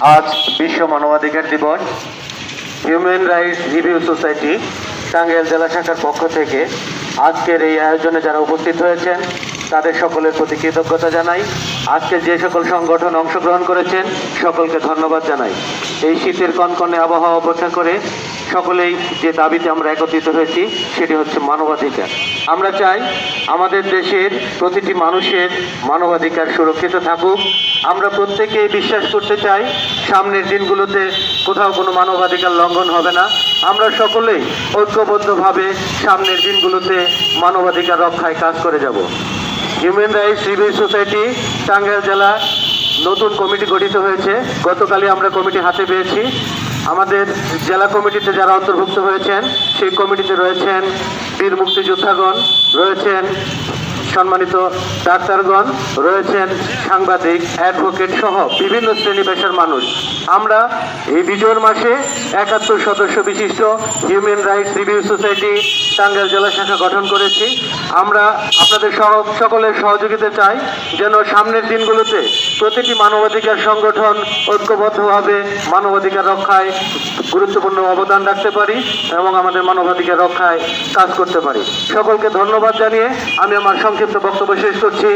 আজ বিশ্ব মানবাধিকার দিবস। Human rights review society Tangail জেলা শাখার পক্ষ থেকে আজকের এই আয়োজনে যারা উপস্থিত হয়েছেন, তাদের সকলের প্রতি কৃতজ্ঞতা জানাই। আজকে যে সকল সংগঠন অংশগ্রহণ করেছেন, সকলকে ধন্যবাদ জানাই। এই শীতের কনকনে আবহাওয়া উপেক্ষা করে সকলেই যে দাবিতে আমরা একত্রিত হয়েছি, সেটি হচ্ছে মানবাধিকার। আমরা চাই আমাদের দেশের প্রতিটি মানুষের মানবাধিকার সুরক্ষিত থাকুক। আমরা প্রত্যেকেই বিশ্বাস করতে চাই, সামনের দিনগুলোতে কোথাও কোনো মানবাধিকার লঙ্ঘন হবে না। আমরা সকলেই ঐক্যবদ্ধভাবে সামনের দিনগুলোতে মানবাধিকার রক্ষায় কাজ করে যাব। Human rights review society Tangail জেলা নতুন কমিটি গঠিত হয়েছে। গতকালই আমরা কমিটি হাতে পেয়েছি। আমাদের জেলা কমিটিতে যারা অন্তর্ভুক্ত হয়েছেন সেই কমিটিতে রয়েছেন বীর মুক্তিযোদ্ধাগণ রয়েছেন সম্মানিত ডাক্তারগণ, রয়েছেন সাংবাদিক, অ্যাডভোকেট সহ বিভিন্ন শ্রেণি পেশার মানুষ। আমরা এই বিজয়ের মাসে একাত্তর সদস্য বিশিষ্ট human rights review society Tangail জেলা শাখা গঠন করেছি। আমরা আপনাদের সকলের সহযোগিতা চাই যেন সামনের দিনগুলোতে প্রতিটি মানবাধিকার সংগঠন ঐক্যবদ্ধভাবে মানবাধিকার রক্ষায় গুরুত্বপূর্ণ অবদান রাখতে পারি এবং আমাদের মানবাধিকার রক্ষায় কাজ করতে পারি। সকলকে ধন্যবাদ জানিয়ে আমি আমার সংক্ষিপ্ত বক্তব্য শেষ করছি।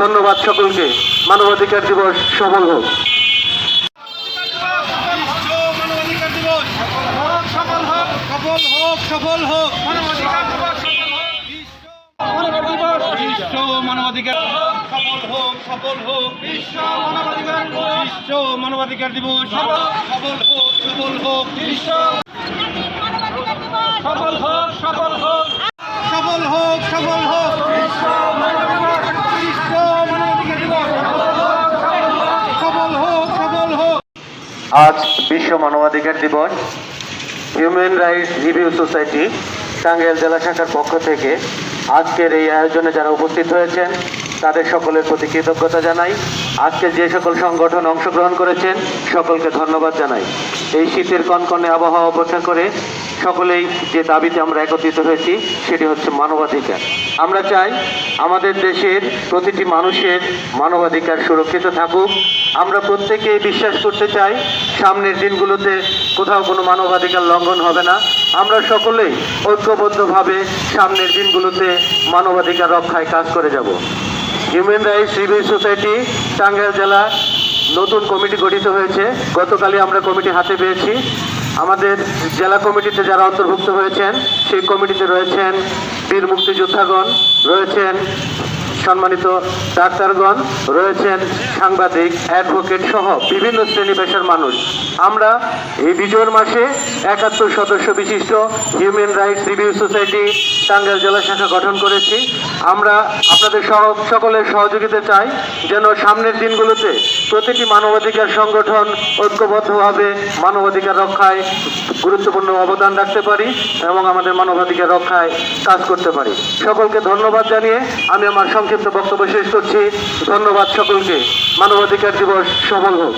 ধন্যবাদ সকলকে। মানবাধিকার দিবস সফল হোক মানবাধিকার সফল হোক সফল হোক বিশ্ব মানবাধিকার দিবস সফল হোক সফল হোক। সফল হোক সফল হোক বিশ্ব মানবাধিকার বিশ্ব মানবাধিকার দিবস সফল হোক সফল হোক আজ বিশ্ব মানবাধিকার দিবস। Human rights review society Tangail জেলা শাখার পক্ষ থেকে আজকের এই আয়োজনে যারা উপস্থিত হয়েছেন, তাদের সকলের প্রতি কৃতজ্ঞতা জানাই। আজকে যে সকল সংগঠন অংশগ্রহণ করেছেন, সকলকে ধন্যবাদ জানাই। এই শীতের কনকনে আবহাওয়া উপেক্ষা করে সকলেই যে দাবিতে আমরা একত্রিত হয়েছি, সেটি হচ্ছে মানবাধিকার। আমরা চাই আমাদের দেশের প্রতিটি মানুষের মানবাধিকার সুরক্ষিত থাকুক। আমরা প্রত্যেকেই বিশ্বাস করতে চাই, সামনের দিনগুলোতে কোথাও কোনো মানবাধিকার লঙ্ঘন হবে না। আমরা সকলেই ঐক্যবদ্ধভাবে সামনের দিনগুলোতে মানবাধিকার রক্ষায় কাজ করে যাব। Human rights review society Tangail জেলা নতুন কমিটি গঠিত হয়েছে। গতকালই আমরা কমিটি হাতে পেয়েছি। আমাদের জেলা কমিটিতে যারা অন্তর্ভুক্ত হয়েছেন, সেই কমিটিতে রয়েছেন বীর মুক্তিযোদ্ধাগণ, রয়েছেন সম্মানিত ডাক্তারগণ, রয়েছেন সাংবাদিক, অ্যাডভোকেট সহ বিভিন্ন শ্রেণি পেশার মানুষ। আমরা এই বিজয়ের মাসে একাত্তর সদস্য বিশিষ্ট human rights review society Tangail জেলা শাখা গঠন করেছি। আমরা আপনাদের সকলের সহযোগিতা চাই যেন সামনের দিনগুলোতে প্রতিটি মানবাধিকার সংগঠন ঐক্যবদ্ধভাবে মানবাধিকার রক্ষায় গুরুত্বপূর্ণ অবদান রাখতে পারি এবং আমাদের মানবাধিকার রক্ষায় কাজ করতে পারি। সকলকে ধন্যবাদ জানিয়ে আমি আমার সংক্ষিপ্ত বক্তব্য শেষ করছি। ধন্যবাদ সকলকে। মানবাধিকার দিবস সফল হোক।